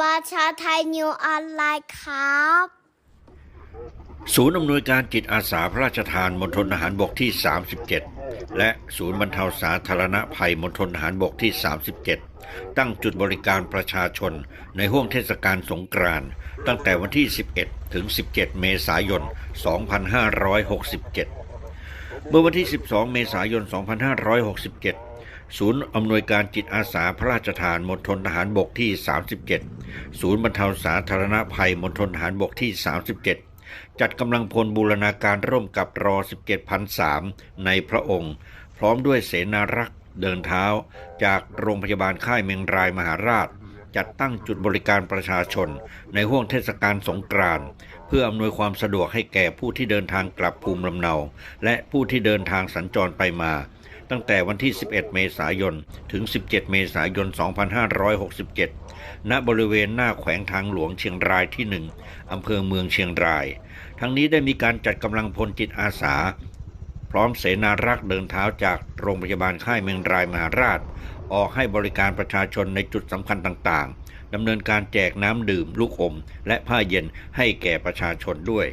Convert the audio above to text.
ประชาไทยนิวออนไลน์ครับ ศูนย์อำนวยการจิตอาสาพระราชทานมณฑลทหารบกที่ 37 และศูนย์บรรเทาสาธารณภัยมณฑลทหารบกที่ 37 ตั้งจุดบริการประชาชนในห่วงเทศกาลสงกรานต์ตั้งแต่วันที่ 11 ถึง 17 เมษายน 2567 เมื่อวันที่ 12 เมษายน 2567 ศูนย์อำนวยการจิตอาสาพระราชทานมณฑลทหารบกที่ 37 ศูนย์บรรเทาสาธารณภัยมณฑลทหารบกที่ 37 จัดกำลังพลบูรณาการร่วมกับรอ 17พันสามในพระองค์ พร้อมด้วยเสนารักษ์เดินเท้า จากโรงพยาบาลค่ายเมงรายมหาราช จัดตั้งจุดบริการประชาชน ในห่วงเทศกาลสงกรานต์เพื่ออำนวยความสะดวกให้แก่ผู้ที่เดินทางกลับภูมิลำเนา และผู้ที่เดินทางสัญจรไปมา ตั้งแต่วันที่ 11 เมษายน ถึง 17 เมษายน 2567 ณ บริเวณหน้าแขวงทางหลวงเชียงรายที่ 1 อำเภอเมืองเชียงราย ทั้งนี้ได้มีการจัดกำลังพลจิตอาสา พร้อมเสนารักษ์เดินเท้าจากโรงพยาบาลค่ายเมืองรายมหาราช ออกให้บริการประชาชนในจุดสำคัญต่าง ๆดำเนินการแจกน้ำดื่ม ลูกอม และผ้าเย็นให้แก่ประชาชนด้วย